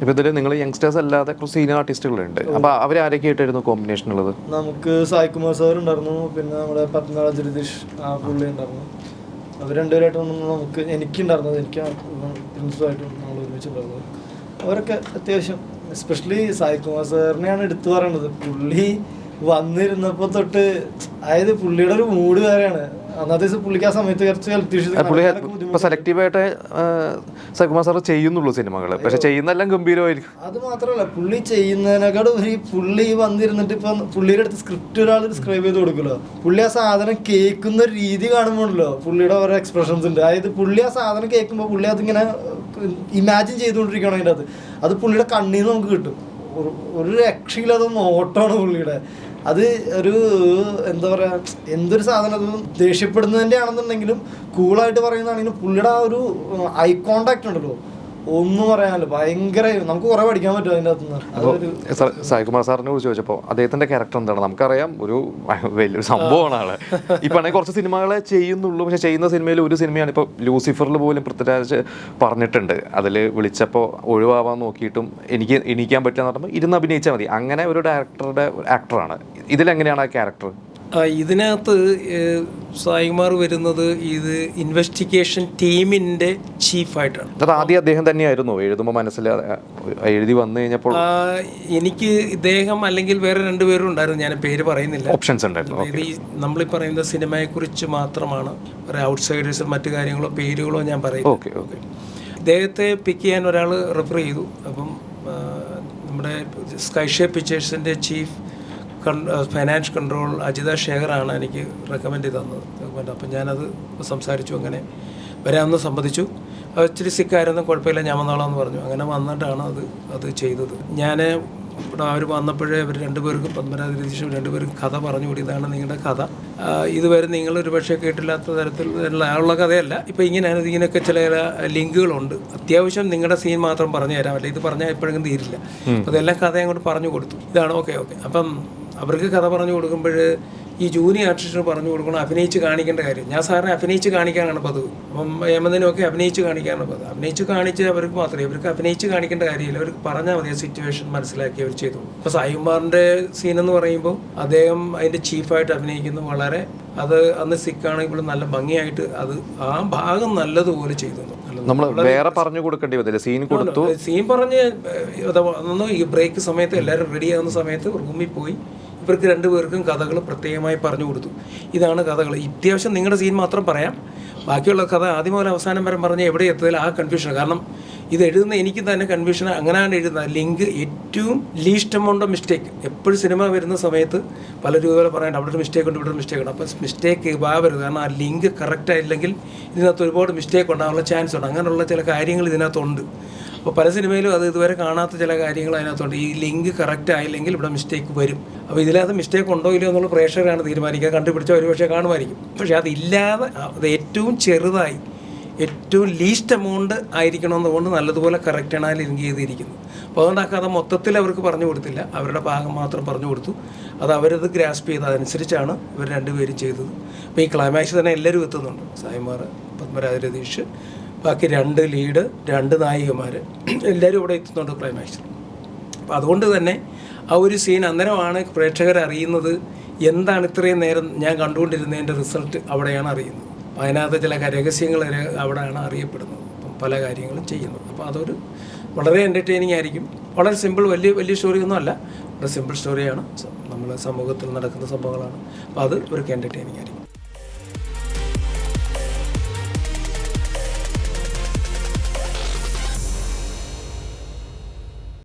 ഇപ്പൊ ഇതിൽ നിങ്ങൾ യങ്സ്റ്റേഴ്സ് അല്ലാതെ കുറച്ച് സീനിയർ ആർട്ടിസ്റ്റുകളുണ്ട് അപ്പൊ അവരാരൊക്കെ ആയിട്ടായിരുന്നു കോമ്പിനേഷൻ ഉള്ളത്? നമുക്ക് സായികുമാർ സാർ ഉണ്ടായിരുന്നു പിന്നെ നമ്മുടെ പത്മനാഭ ജഗദീഷ് ആ പുള്ളി ഉണ്ടായിരുന്നു. അവർ രണ്ടുപേരായിട്ടാണ് നമുക്ക് എനിക്ക് എനിക്കുണ്ടായിരുന്നത് എനിക്ക് പ്രിൻസിപ്പായിട്ടും നമ്മൾ ഒരുമിച്ചുണ്ടായിരുന്നത് അവരൊക്കെ അത്യാവശ്യം എസ്പെഷ്യലി സായികുമാർ സാറിനെയാണ് എടുത്തു പറയണത്. പുള്ളി വന്നിരുന്നപ്പോൾ തൊട്ട് അതായത് പുള്ളിയുടെ ഒരു മൂഡ് വേറെയാണ്. അന്നത്തെ ദിവസം പുള്ളിക്ക് ആ സമയത്ത് കുറച്ച് പുള്ളി ഇപ്പൊ സെലക്റ്റീവായിട്ട് സകുമാർ സാർ ചെയ്യുന്നുള്ളൂ സിനിമകൾ പക്ഷെ ചെയ്യുന്നെല്ലാം ഗംഭീരമായിരിക്കും. അത് മാത്രമല്ല പുള്ളി ചെയ്യുന്നതിനേക്കാളും ഒരു പുള്ളി വന്നിരുന്നിട്ട് ഇപ്പൊ പുള്ളിയുടെ അടുത്ത് സ്ക്രിപ്റ്റ് ഒരാൾ സ്ക്രൈബ് ചെയ്ത് കൊടുക്കുമല്ലോ പുള്ളി ആ സാധനം കേൾക്കുന്ന രീതി കാണുമ്പോഴല്ലോ പുള്ളിയുടെ ഓരോ എക്സ്പ്രഷൻസ് ഉണ്ട്. അതായത് പുള്ളി ആ സാധനം കേൾക്കുമ്പോൾ പുള്ളി അതിങ്ങനെ ഇമാജിൻ ചെയ്തുകൊണ്ടിരിക്കണം അതിന്റെ അത് അത് പുള്ളിയുടെ കണ്ണീന്ന് നമുക്ക് കിട്ടും. ഒരു- ഒരു രക്ഷയില്ലാതെ നോട്ടമാണ് പുള്ളിയുടെ. അത് ഒരു എന്താ പറയാ എന്തൊരു സാധനം അത് ദേഷ്യപ്പെടുന്നതിന്റെ ആണെന്നുണ്ടെങ്കിലും കൂളായിട്ട് പറയുന്നതാണെങ്കിലും പുള്ളിയുടെ ആ ഒരു ഐ കോണ്ടാക്ട് ഉണ്ടല്ലോ. ഒന്നും പറയാനല്ല ഭയങ്കര നമുക്ക് കുറെ പഠിക്കാൻ പറ്റും അതിന്റെ അകത്തുനിന്ന്. സായികുമാർ സാറിനെ കുറിച്ച് ചോദിച്ചപ്പോ അദ്ദേഹത്തിന്റെ ക്യാരക്ടർ എന്താണ്? നമുക്കറിയാം ഒരു വലിയൊരു സംഭവമാണ് ആൾ. ഇപ്പൊ ആണെങ്കിൽ കുറച്ച് സിനിമകളെ ചെയ്യുന്നുള്ളൂ പക്ഷെ ചെയ്യുന്ന സിനിമയിൽ ഒരു സിനിമയാണ് ഇപ്പോൾ ലൂസിഫറിൽ പോലും പൃഥ്വിരാജ് പറഞ്ഞിട്ടുണ്ട്. അതിൽ വിളിച്ചപ്പോ ഒഴിവാവാൻ നോക്കിയിട്ടും എനിക്ക് എണീക്കാൻ പറ്റില്ല എന്ന് പറയുമ്പോൾ ഇരുന്ന് അഭിനയിച്ചാൽ മതി. അങ്ങനെ ഒരു ഡയറക്ടറുടെ ആക്ടറാണ് ഇതിലെങ്ങനെയാണ് ആ ക്യാരക്ടർ ഇതിനകത്ത് സായിമാർ സായികുമാർ വരുന്നത് ഇത് ഇൻവെസ്റ്റിഗേഷൻ ടീമിന്റെ ചീഫായിട്ടാണ് അത് ആദ്യം അദ്ദേഹം തന്നെയായിരുന്നു എഴുതുമ്പോൾ മനസ്സിൽ എഴുതി വന്നു കഴിഞ്ഞപ്പോൾ. എനിക്ക് ഇദ്ദേഹം അല്ലെങ്കിൽ വേറെ രണ്ടുപേരും ഉണ്ടായിരുന്നു ഞാൻ പേര് പറയുന്നില്ല. ഓപ്ഷൻസ് ഉണ്ടായിരുന്നു ഇത് ഈ നമ്മളീ പറയുന്ന സിനിമയെക്കുറിച്ച് മാത്രമാണ് ഒരു ഔട്ട്സൈഡേഴ്സ് മറ്റു കാര്യങ്ങളോ പേരുകളോ ഞാൻ പറയും ഓക്കെ ഓക്കെ ഇദ്ദേഹത്തെ പിക്ക് ചെയ്യാൻ ഒരാൾ റെഫർ ചെയ്തു. അപ്പം നമ്മുടെ സ്കൈഷേ പിക്ചേഴ്സിന്റെ ചീഫ് ഫൈനാൻസ് കൺട്രോൾ അജിത ശേഖറാണ് എനിക്ക് റെക്കമെൻഡ് ചെയ്ത് തന്നത് റെക്കമെൻഡ് അപ്പം ഞാനത് സംസാരിച്ചു അങ്ങനെ വരാമെന്ന് സംബന്ധിച്ചു അത് ഇച്ചിരി സിക്കായിരുന്നു കുഴപ്പമില്ല ഞാൻ വന്നോളാം എന്ന് പറഞ്ഞു. അങ്ങനെ വന്നിട്ടാണ് അത് അത് ചെയ്തത്. ഞാൻ ഇവിടെ അവർ വന്നപ്പോഴേ അവർ രണ്ടുപേർക്കും പത്മനാഭ രതീഷും രണ്ടുപേരും കഥ പറഞ്ഞു കൂടി ഇതാണ് നിങ്ങളുടെ കഥ. ഇതുവരെ നിങ്ങൾ ഒരു പക്ഷേ കേട്ടില്ലാത്ത തരത്തിൽ ഉള്ള കഥയല്ല. ഇപ്പോൾ ഇങ്ങനെയാണ് ഇങ്ങനെയൊക്കെ ചില ചില ലിങ്കുകളുണ്ട്. അത്യാവശ്യം നിങ്ങളുടെ സീൻ മാത്രം പറഞ്ഞു തരാം. അല്ല ഇത് പറഞ്ഞാൽ എപ്പോഴെങ്കിലും തീരില്ല. അപ്പോൾ അതെല്ലാം കഥ അങ്ങോട്ട് പറഞ്ഞു കൊടുത്തു. ഇതാണ് ഓക്കെ ഓക്കെ. അപ്പം അവർക്ക് കഥ പറഞ്ഞു കൊടുക്കുമ്പോൾ ഈ ജൂനിയർ ആർട്ടിസ്റ്റിന് പറഞ്ഞു കൊടുക്കണം അഭിനയിച്ച് കാണിക്കേണ്ട കാര്യം. ഞാൻ സാറിനെ അഭിനയിച്ച് കാണിക്കാനാണ് പതിവ്. അപ്പം യമദിനൊക്കെ അഭിനയിച്ച് കാണിക്കാനാണ് പതിവ്. അഭിനയിച്ച് കാണിച്ച് അവർക്ക് മാത്രമേ അവർക്ക് അഭിനയിച്ച് കാണിക്കേണ്ട കാര്യമില്ല. അവർക്ക് പറഞ്ഞാൽ മതി ആ സിറ്റുവേഷൻ മനസ്സിലാക്കി അവർ ചെയ്തു. അപ്പോൾ സായികുമാറിന്റെ സീൻ എന്ന് പറയുമ്പോൾ അദ്ദേഹം അതിന്റെ ചീഫായിട്ട് അഭിനയിക്കുന്നു വളരെ. അത് അന്ന് സിക്കാണെങ്കിൽ നല്ല ഭംഗിയായിട്ട് അത് ആ ഭാഗം നല്ലതുപോലെ ചെയ്തു നമ്മൾ വേറെ പറഞ്ഞു കൊടുക്കേണ്ടി വന്നില്ല. സീൻ കൊടുത്തു. സീൻ പറഞ്ഞ് ഈ ബ്രേക്ക് സമയത്ത് എല്ലാവരും റെഡി ആവുന്ന സമയത്ത് റൂമിൽ പോയി. ഇവർക്ക് രണ്ടുപേർക്കും കഥകൾ പ്രത്യേകമായി പറഞ്ഞു കൊടുത്തു. ഇതാണ് കഥകൾ അത്യാവശ്യം നിങ്ങളുടെ സീൻ മാത്രം പറയാം. ബാക്കിയുള്ള കഥ ആദ്യം മുതൽ അവസാനം വരെ പറഞ്ഞ് എവിടെ എത്തതിൽ ആ കൺഫ്യൂഷൻ കാരണം ഇത് എഴുതുന്ന എനിക്ക് തന്നെ കൺഫ്യൂഷൻ അങ്ങനെയാണ് എഴുതുന്നത്. ലിങ്ക് ഏറ്റവും ലീസ്റ്റ് എമൗണ്ട് ഓഫ് മിസ്റ്റേക്ക് എപ്പോഴും സിനിമ വരുന്ന സമയത്ത് പല ഇതുപോലെ പറയണ്ട. അവിടെ ഒരു മിസ്റ്റേക്ക് ഉണ്ട് ഇവിടെ മിസ്റ്റേക്ക് ഉണ്ട്. അപ്പോൾ മിസ്റ്റേക്ക് വാവരുത് കാരണം ആ ലിങ്ക് കറക്റ്റ് ആയില്ലെങ്കിൽ ഇതിനകത്ത് ഒരുപാട് മിസ്റ്റേക്ക് ഉണ്ടാകാനുള്ള ചാൻസ് ഉണ്ട്. അങ്ങനെയുള്ള ചില കാര്യങ്ങൾ ഇതിനകത്തുണ്ട്. അപ്പോൾ പല സിനിമയിലും അത് ഇതുവരെ കാണാത്ത ചില കാര്യങ്ങൾ അതിനകത്തുണ്ട്. ഈ ലിങ്ക് കറക്റ്റ് ആയില്ലെങ്കിൽ ഇവിടെ മിസ്റ്റേക്ക് വരും. അപ്പോൾ ഇതിനകത്ത് മിസ്റ്റേക്ക് ഉണ്ടോ ഇല്ലയോ എന്നുള്ള പ്രേക്ഷകരാണ് തീരുമാനിക്കുക. കണ്ടുപിടിച്ച ഒരു പക്ഷേ കാണുമായിരിക്കും. പക്ഷേ അതില്ലാതെ അത് ഏറ്റവും ചെറുതായി ഏറ്റവും ലീസ്റ്റ് എമൗണ്ട് ആയിരിക്കണമെന്നുകൊണ്ട് നല്ലതുപോലെ കറക്റ്റാണ് ലിങ്ക് ചെയ്തിരിക്കുന്നത്. അപ്പോൾ അതുകൊണ്ട് ആ കഥ മൊത്തത്തിൽ അവർക്ക് പറഞ്ഞു കൊടുത്തില്ല. അവരുടെ ഭാഗം മാത്രം പറഞ്ഞു കൊടുത്തു. അത് അവരത് ഗ്രാസ്പ് ചെയ്ത് അതനുസരിച്ചാണ് ഇവർ രണ്ടുപേരും ചെയ്തത്. അപ്പോൾ ഈ ക്ലൈമാക്സ് തന്നെ എല്ലാവരും എത്തുന്നുണ്ട്. സായിമാർ പത്മരാജ രതീഷ് ബാക്കി രണ്ട് ലീഡ് രണ്ട് നായികമാർ എല്ലാവരും ഇവിടെ എത്തുന്നുണ്ട് ക്ലൈമാക്സിൽ അപ്പം അതുകൊണ്ട് തന്നെ ആ ഒരു സീൻ അന്നേരമാണ് പ്രേക്ഷകർ അറിയുന്നത് എന്താണ് ഇത്രയും നേരം ഞാൻ കണ്ടുകൊണ്ടിരുന്നതിന്റെ റിസൾട്ട് അവിടെയാണ് അറിയുന്നത്. അതിനകത്ത് ചില രഹസ്യങ്ങൾ അവിടെയാണ് അറിയപ്പെടുന്നത്. അപ്പം പല കാര്യങ്ങളും ചെയ്യുന്നത്. അപ്പോൾ അതൊരു വളരെ എന്റർടൈനിങ് ആയിരിക്കും. വളരെ സിമ്പിൾ വലിയ വലിയ സ്റ്റോറി ഒന്നും അല്ല. വളരെ സിമ്പിൾ സ്റ്റോറിയാണ് നമ്മുടെ സമൂഹത്തിൽ നടക്കുന്ന സംഭവങ്ങളാണ്. അപ്പോൾ അത് ഒരു എന്റർടൈനിങ് ആയിരിക്കും.